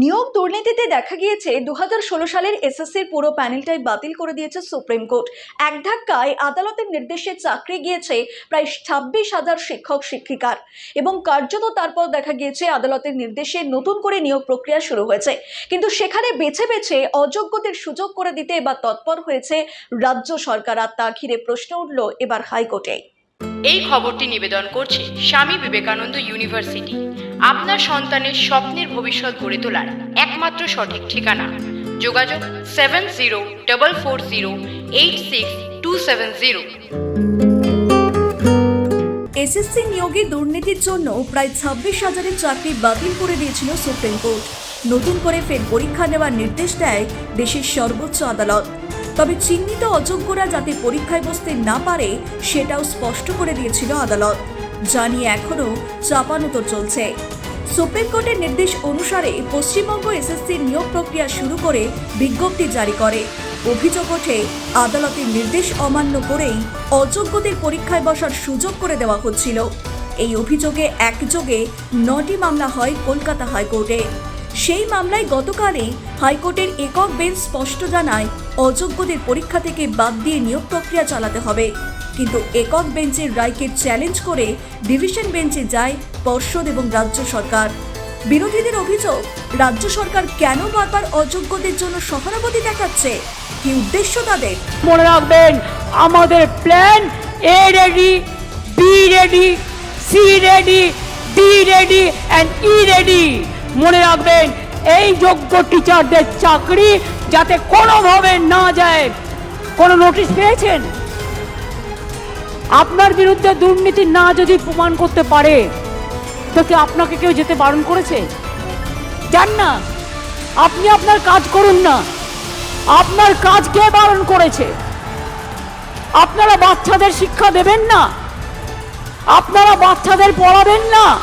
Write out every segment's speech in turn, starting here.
নিয়োগ দুর্নীতিতে দেখা গিয়েছে, দুহাজার ষোলো সালের এসএসসির পুরো প্যানেলটাই বাতিল করে দিয়েছে সুপ্রিম কোর্ট। এক ধাক্কায় আদালতের নির্দেশে চাকরি গিয়েছে প্রায় ছাব্বিশ হাজার শিক্ষক, শিক্ষিকার। এবং কার্যত তারপর দেখা গিয়েছে আদালতের নির্দেশে নতুন করে নিয়োগ প্রক্রিয়া শুরু হয়েছে। কিন্তু সেখানে বেছে বেছে অযোগ্যদের সুযোগ করে দিতে এবার তৎপর হয়েছে রাজ্য সরকার আর তা ঘিরে প্রশ্ন উঠল এবার হাইকোর্টে। এই খবরটি নিবেদন করছে স্বামী বিবেকানন্দ ইউনিভার্সিটি। আপনার সন্তানের স্বপ্নের ভবিষ্যৎ গড়ে তোলার একমাত্র সঠিক ঠিকানা। যোগাযোগ seven zero double four zero eight six two seven zero. SSC নিয়োগে দুর্নীতির জন্য প্রায় ছাব্বিশ হাজারের চাকরি বাতিল করে দিয়েছিল সুপ্রিম কোর্ট। নতুন করে ফের পরীক্ষা নেওয়ার নির্দেশ দেয় দেশের সর্বোচ্চ আদালত। তবে চিহ্নিত অযোগ্যরা যাতে পরীক্ষায় বসতে না পারে, সেটাও স্পষ্ট করে দিয়েছিল আদালত। যা নিয়ে এখনও চাপানুতর চলছে। সুপ্রিম কোর্টের নির্দেশ অনুসারে পশ্চিমবঙ্গ এসএসসি নিয়োগ প্রক্রিয়া শুরু করে বিজ্ঞপ্তি জারি করে। অভিযোগ ওঠে, আদালতের নির্দেশ অমান্য করেই অযোগ্যদের পরীক্ষায় বসার সুযোগ করে দেওয়া হচ্ছিল। এই অভিযোগে একযোগে নটি মামলা হয় কলকাতা হাইকোর্টে। সেই মামলায় গতকালই হাইকোর্টের একক বেঞ্চ স্পষ্ট জানায়, অযোগ্যদের পরীক্ষা থেকে বাদ দিয়ে নিয়োগ প্রক্রিয়া চালাতে হবে। কিন্তু একক বেঞ্চের রায়কে চ্যালেঞ্জ করে ডিভিশন বেঞ্চে যায় পর্ষদ এবং রাজ্য সরকার। বিরোধীদের অভিযোগ, রাজ্য সরকার কেন বারবার অযোগ্যদের জন্য সহানুভূতি দেখাচ্ছে? কি উদ্দেশ্য তাদের? মনে রাখবেন, আমাদের plan A ready B ready C ready D ready and E ready মনে রাখবেন, এই যোগ্য টিচারদের চাকরি যাতে কোনোভাবে না যায়। কোনো নোটিশ পেয়েছেন? আপনার বিরুদ্ধে দুর্নীতি না যদি প্রমাণ করতে পারে, তো কি আপনাকে কেউ যেতে বারণ করেছে? যান না। আপনি আপনার কাজ করুন না। আপনার কাজ কে বারণ করেছে? আপনারা বাচ্চাদের শিক্ষা দেবেন না? আপনারা বাচ্চাদের পড়াবেন না?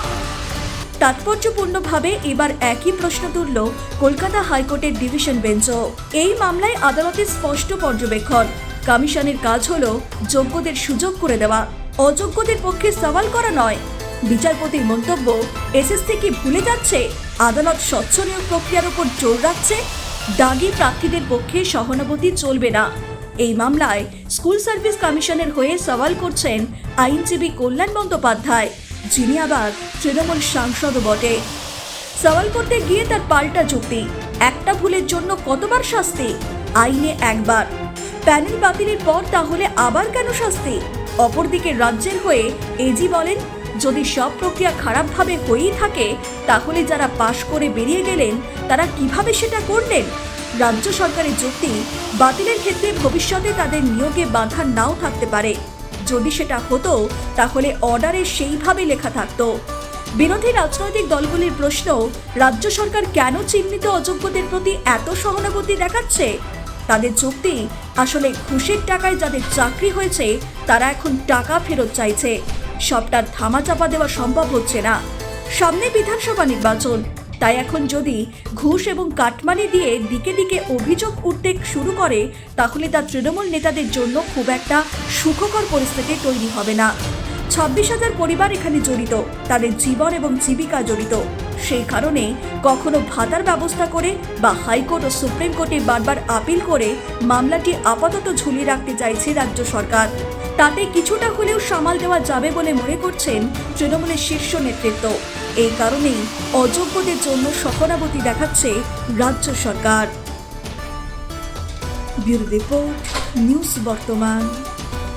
তাৎপর্যপূর্ণভাবে এবার একই প্রশ্ন তুলল কলকাতা হাইকোর্টের ডিভিশন বেঞ্চও। এই মামলায় আদালতের স্পষ্ট পর্যবেক্ষণ। কমিশনের কাজ হলো যোগ্যদের সুযোগ করে দেওয়া। অযোগ্যদের পক্ষে সওয়াল করা নয়। বিচারপতির মন্তব্য, এসএসসি কি ভুলে যাচ্ছে? আদালত স্বচ্ছ নিয়োগ প্রক্রিয়ার উপর জোর রাখছে? দাগি প্রার্থীদের পক্ষে সহানুভূতি চলবে না। এই মামলায় স্কুল সার্ভিস কমিশনের হয়ে সওয়াল করছেন আইনজীবী কল্যাণ বন্দ্যোপাধ্যায়, যিনি আবার তৃণমূল সাংসদও বটে। সওয়াল করতে গিয়ে তার পাল্টা যুক্তি, একটা ভুলের জন্য কতবার শাস্তি? আইনে একবার। প্যানেল বাতিলের পর তাহলে আবার কেন শাস্তি? অপরদিকে রাজ্যের হয়ে এজি বলেন, যদি সব প্রক্রিয়া খারাপভাবে হয়েই থাকে, তাহলে যারা পাশ করে বেরিয়ে গেলেন, তারা কীভাবে সেটা করলেন? রাজ্য সরকারের যুক্তি, বাতিলের ক্ষেত্রে ভবিষ্যতে তাদের নিয়োগে বাধা নাও থাকতে পারে। যদি সেটা হতো, তাহলে অর্ডারে সেইভাবে লেখা থাকতো। বিরোধী রাজনৈতিক দলগুলির প্রশ্ন, রাজ্য সরকার কেন চিহ্নিত অযোগ্যদের প্রতি এত সহানুভূতি দেখাচ্ছে? তাদের যুক্তি আসলে ঘুষের টাকায় যাদের চাকরি হয়েছে, তারা এখন টাকা ফেরত চাইছে। সবটার ধামাচাপা দেওয়া সম্ভব হচ্ছে না। সামনে বিধানসভা নির্বাচন। তাই এখন যদি ঘুষ এবং কাটমানি দিয়ে দিকে দিকে অভিযোগ উঠতে শুরু করে, তাহলে তা তৃণমূল নেতাদের জন্য খুব একটা সুখকর পরিস্থিতি তৈরি হবে না। ছাব্বিশ হাজার পরিবার এখানে জড়িত। তাদের জীবন এবং জীবিকা জড়িত। সেই কারণে কখনো ভাতার ব্যবস্থা করে বা হাইকোর্ট ও সুপ্রিম কোর্টে বারবার আপিল করে মামলাটি আপাতত ঝুলিয়ে রাখতে চাইছে রাজ্য সরকার। তাতে কিছুটা হলেও সামাল দেওয়া যাবে বলে মনে করছেন তৃণমূলের শীর্ষ নেতৃত্ব। এই কারণেই অযোগ্যদের জন্য সহানুভূতি দেখাচ্ছে রাজ্য সরকার। ব্যুরো রিপোর্ট, নিউজ বর্তমান।